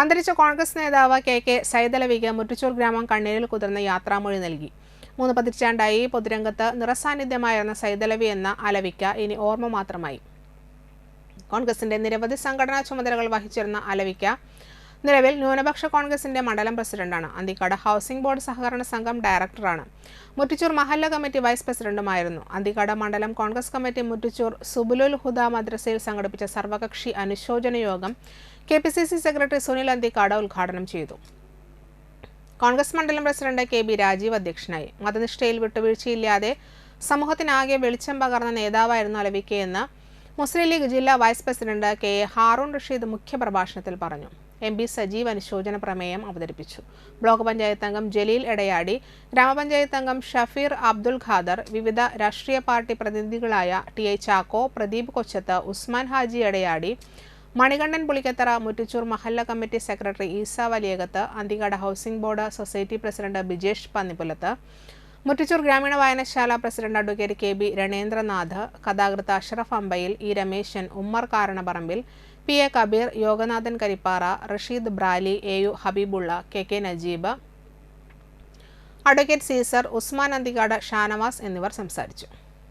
അന്തരിച്ച കോൺഗ്രസ് നേതാവ് K K സൈതലവിക്ക് മുറ്റുച്ചൂർ ഗ്രാമം കണ്ണീരിൽ കുതിർന്ന യാത്രാമൊഴി നൽകി. മൂന്ന് പതിറ്റാണ്ടായി പൊതുരംഗത്ത് നിറസാന്നിധ്യമായിരുന്ന സൈതലവി എന്ന അലവിക്ക ഇനി ഓർമ്മ മാത്രമായി. കോൺഗ്രസിന്റെ നിരവധി സംഘടനാ ചുമതലകൾ വഹിച്ചിരുന്ന അലവിക്ക നിലവിൽ ന്യൂനപക്ഷ കോൺഗ്രസിന്റെ മണ്ഡലം പ്രസിഡന്റാണ്. അന്തിക്കാട് ഹൗസിംഗ് ബോർഡ് സഹകരണ സംഘം ഡയറക്ടറാണ്. മുറ്റിച്ചൂർ മഹല്ല കമ്മിറ്റി വൈസ് പ്രസിഡന്റുമായിരുന്നു. അന്തിക്കാട് മണ്ഡലം കോൺഗ്രസ് കമ്മിറ്റി മുറ്റിച്ചൂർ സുബുലുൽ ഹുദ മദ്രസയിൽ സംഘടിപ്പിച്ച സർവകക്ഷി അനുശോചന യോഗം K P C C secretary Sunil Anthikad ഉദ്ഘാടനം ചെയ്തു. കോൺഗ്രസ് മണ്ഡലം പ്രസിഡന്റ് കെ ബി രാജീവ് അധ്യക്ഷനായി. മതനിഷ്ഠയിൽ വിട്ടുവീഴ്ചയില്ലാതെ സമൂഹത്തിനാകെ വെളിച്ചം പകർന്ന നേതാവായിരുന്നു അലവിക്കയെന്ന് മുസ്ലിം ലീഗ് ജില്ലാ vice president K A Haroon Rasheed മുഖ്യപ്രഭാഷണത്തിൽ പറഞ്ഞു. എം പി സജീവ് അനുശോചന പ്രമേയം അവതരിപ്പിച്ചു. ബ്ലോക്ക് പഞ്ചായത്ത് അംഗം ജലീൽ എടയാടി ഗ്രാമപഞ്ചായത്ത് അംഗം ഷഫീർ അബ്ദുൽ ഖാദർ വിവിധ രാഷ്ട്രീയ പാർട്ടി പ്രതിനിധികളായ T I Chacko Pradeep Kochath Usman Haji Edayadi Manikandan Pulikkathara Muttichur മഹല്ല committee secretary Eesa Valiyakath Anthikad housing board society president Bijesh Pannippulath Muttichur ഗ്രാമീണ വായനശാല president advocate K B Ranendranath കഥാകൃത്ത് Ashraf Ambayil E Rameshan Ummer Karanaparambil P A Kabeer Yoganathan Karippara Rasheed Brali A U Habeebulla K K Najeeb advocate Caesar Usman Anthikad Shanavas എന്നിവർ സംസാരിച്ചു.